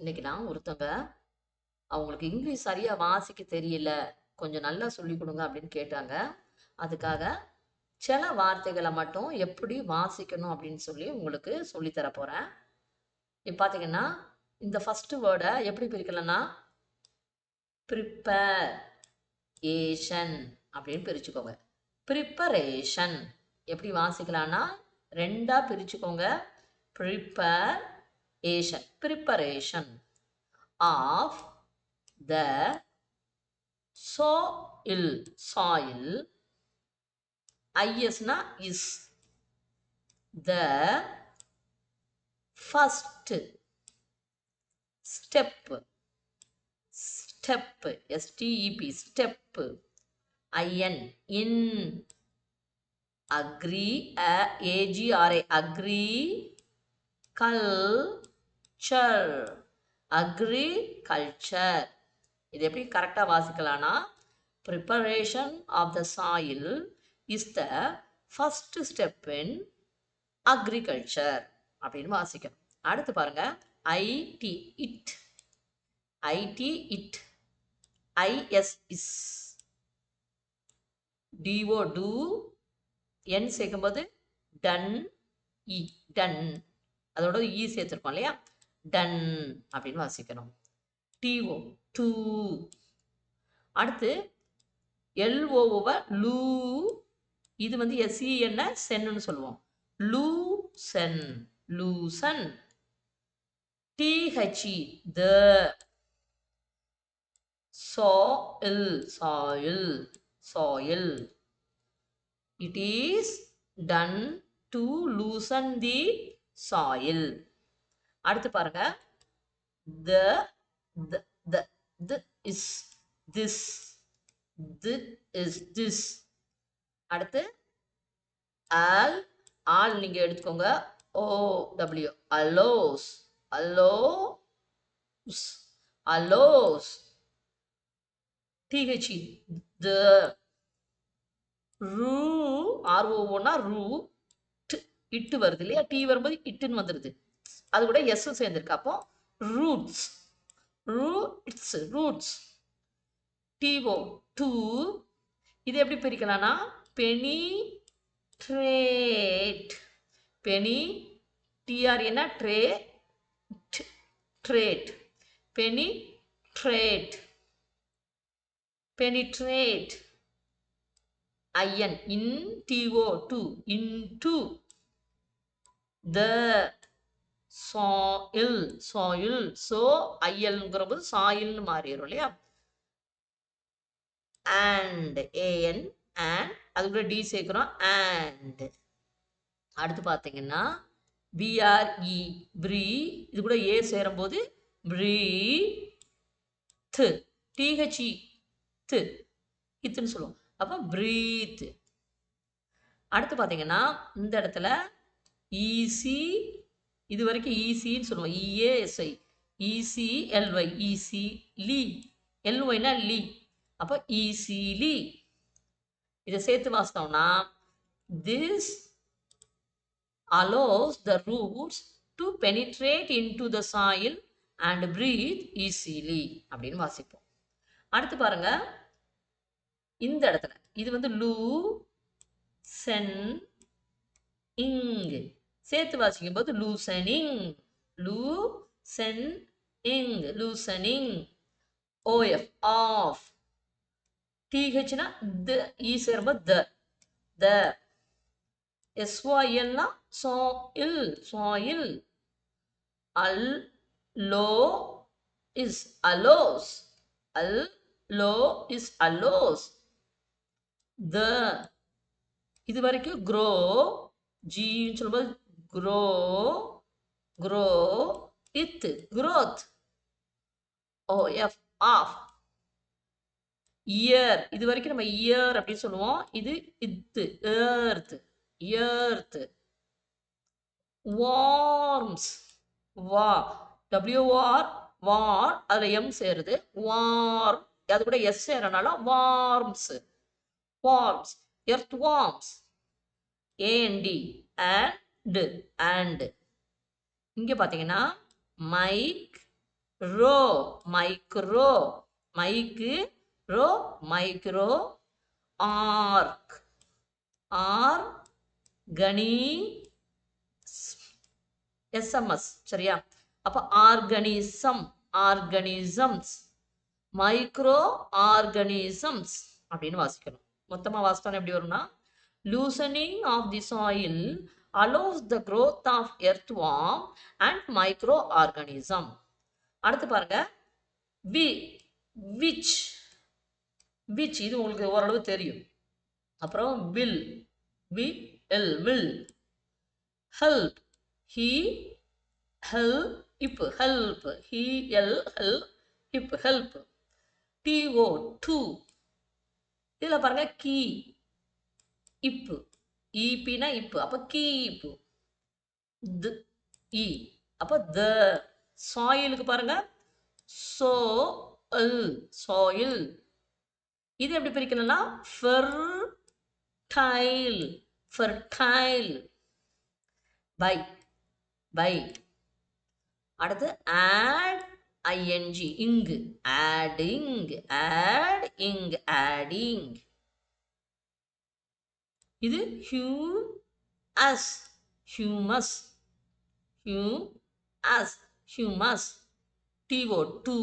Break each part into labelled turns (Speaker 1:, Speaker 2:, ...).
Speaker 1: இன்னைக்கு நான் ஒருத்தவங்க அவங்களுக்கு இங்கிலீஷ் சரியா வாசிக்க தெரியல கொஞ்சம் நல்லா சொல்லி கொடுங்க அப்படின்னு கேட்டாங்க. அதுக்காக சில வார்த்தைகளை மட்டும் எப்படி வாசிக்கணும் அப்படின்னு சொல்லி உங்களுக்கு சொல்லித்தர தர போறேன். இப்போ பார்த்தீங்கன்னா இந்த ஃபர்ஸ்ட் வேர்டை எப்படி பிரிக்கலன்னா ப்ரிப்பேர் ஏஷன் அப்படின்னு பிரிச்சுக்கோங்க. ப்ரிப்பரேஷன் எப்படி வாசிக்கலான்னா ரெண்டா பிரிச்சுக்கோங்க. ப்ரிப்பர் preparation preparation of the soil. Soil isna is the first step. Step step. Step in in agree uh, agree culture. Agriculture இது எப்படி கரெக்டாக வாசிக்கலாம்னா preparation of the soil is the first step in agriculture அப்படின்னு வாசிக்கணும். அடுத்து பாருங்க IT it IT it IS is TO to N சேர்க்கும்போது done இ ton அதோட e இ சேர்த்துருக்கோம் இல்லையா? டன் அப்படின்னு வாசிக்கணும். டிஓ டூ அடுத்து எல்ஓவை லூ. இது வந்து எஸ்இ என்ன? சென்னு சொல்லுவோம். Loosen loosen T H E the soil soil soil it is done to loosen the soil அடுத்து பாருங்க. The the the is this. The is this. அடுத்து ஆல் ஆல் நீங்க எடுத்துக்கோங்க. O W. Allows. Allows. Allows. T H E the. ரூ ஆர்ஓனா ரூ. இட்டு வருது இல்லையா? டி வரும்போது இட்டுன்னு வந்துடுது அது கூட எஸ் சேர்ந்துருக்கு. அப்போ roots roots roots T O to இது எப்படி பிரிக்கலாம்னா பெனி ட்ரேட் பெனி டிஆர் என்ன? Tre trate penetrate penetrate I N in T O to into the soil soil so ஐஎல்ங்கிற போது சாயில்னு மாறிடும் இல்லையா? அண்ட் ஏஎன் அண்ட் அது கூட டி சேர்க்கிறோம். அண்ட் அடுத்து பார்த்தீங்கன்னா பிஆர்இ ப்ரீ இது கூட ஏ சேரும்போது ப்ரீ து டிஹெச்இ து இத்துன்னு சொல்லுவோம். அப்போ ப்ரீத் அடுத்து பார்த்தீங்கன்னா இந்த இடத்துல ஈசி இது வரைக்கும் ஈசின்னு சொல்லுவோம். E A S I EC L Y easily எல்ஒய்னா லீ அப்போ ஈசிலி இதை சேர்த்து வாசித்தோம்னா this allows the roots to penetrate into the soil and breathe easily அப்படின்னு வாசிப்போம். அடுத்து பாருங்க. இந்த இடத்துல. இது வந்து லூ சென் இங்கு. சேர்த்து வாசிக்கும் போது loosening loosening loosening O F of டிஹெச்னா the E சேரும்போது த த எஸ்ஒஎல்னா soil will allows allows allows allows the இது வரைக்கும் க்ரோ ஜின்னு சொல்லும்போது க்ரோ க்ரோ இத்து growth. O F of year இது வரைக்கும் நம்ம இயர் அப்படின்னு சொல்லுவோம். இது இத்து ஏர்த் எர்த் வார்ம்ஸ் வா டபிள்யூஆர் வார் அதில் எம் சேருது. வார்ம் அது கூட S சேரனால worms worms earth worms A N D and to and. இங்கே பார்த்தீங்கன்னா micro micro micro micro org. R கணி எஸ்எம்எஸ் சரியா? அப்போ ஆர்கனிசம் ஆர்கனிசம்ஸ். மைக்ரோ ஆர்கனிசம்ஸ் அப்படின்னு வாசிக்கணும். மொத்தமாக வாசித்தோம் எப்படி வரும்னா loosening of the soil allows the growth of earth worm and micro organism அடுத்து பாருங்க. வி விச் விச் இது உங்களுக்கு ஓரளவு தெரியும். அப்புறம் வில் வி எல் வில். ஹெல்ப் ஹி ஹெல் இப் ஹெல்ப் ஹி எல் ஹெல் இப் ஹெல்ப். T O. இதில் பாருங்க கீ இப்பு ஈபினா இப்பு அப்போ கீப்பு. து இ அப்போ த. சாயிலுக்கு பாருங்க. So L soil. இது எப்படி பிரிக்கணும்னா ஃபெர்டைல் ஃபெர்டைல் பை பை. அடுத்து ஆட் ஐஎன்ஜி இங்கு. ஆடிங் ஆட் இங் ஆடிங் இது Hugh as humus humus humus TO two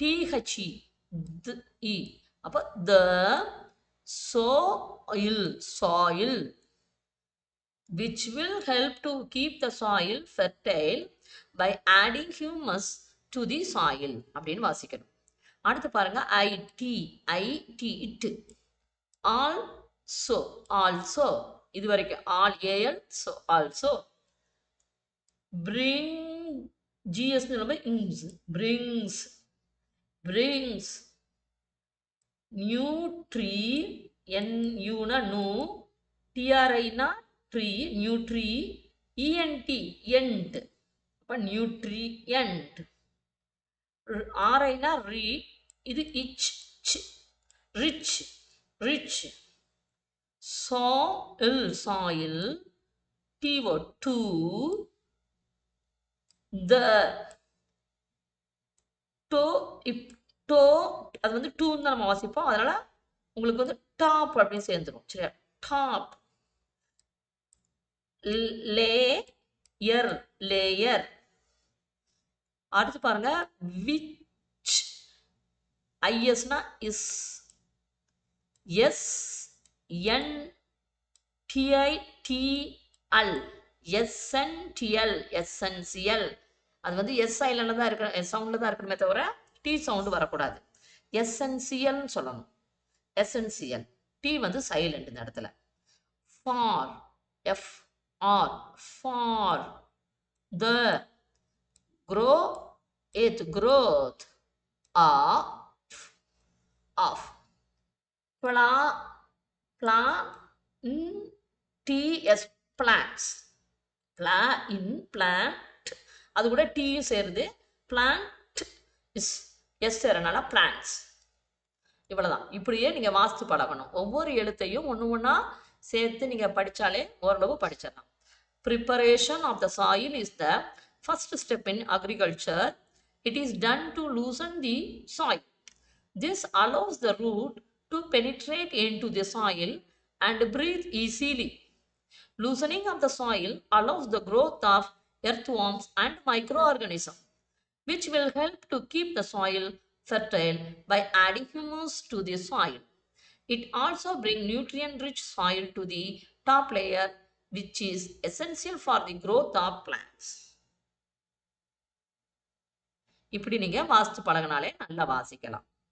Speaker 1: THE இ அப்போ த soil soil which will help to keep the soil fertile by adding humus to the soil அப்படின்னு வாசிக்கணும் அடுத்து பாருங்க IT IT it so also இது வரைக்கும் all AL so also bring GS நம்ம ings brings brings new tree N யூனா new டிஆர்ஐனா tree new tree END end அப்போ new tree end ஆர்ஐனா ரீ இது itch rich rich soil soil TO two the டோ இப் டோ அது வந்து டூன்னு தான் நம்ம வாசிப்போம். அதனால உங்களுக்கு வந்து டாப் அப்படின்னு சேர்ந்துடும் சரியா? டாப். Layer layer. அடுத்து பாருங்க. விச். ஐஎஸ்னா இஸ். எஸ். என் எஸ்என்டிஎல் எஸ்என்சிஎல் அது வந்து எஸ் சைலண்ட்ல தான் இருக்க சவுண்ட்ல தான் இருக்கணுமே தவிர டி சவுண்டு வரக்கூடாது. எஸ்என்சிஎல்னு சொல்லணும். எஸ்என்சிஎல் டி வந்து சைலண்ட் இந்த இடத்துல. For F R for the growth growth of of பிளா பிளா இன் T S plants plant plant அது கூட டீயும் சேருது. பிளான்ட் இஸ் எஸ் சேரனால பிளான்ட்ஸ் இவ்வளோதான் இப்படியே நீங்கள் வாஸ்து பழகணும். ஒவ்வொரு எழுத்தையும் ஒன்று ஒன்றா சேர்த்து நீங்கள் படித்தாலே ஓரளவு படிச்சிடலாம். Preparation of the soil is the first step in agriculture it is done to loosen the soil this allows the root To penetrate into the soil and breathe easily Loosening of the soil allows the growth of earthworms and microorganisms, which will help to keep the soil fertile by adding humus to the soil. It also brings nutrient-rich soil to the top layer, which is essential for the growth of plants. இப்படி நீங்க வாஸ்து பழகினாலே நல்லா வாசிக்கலாம்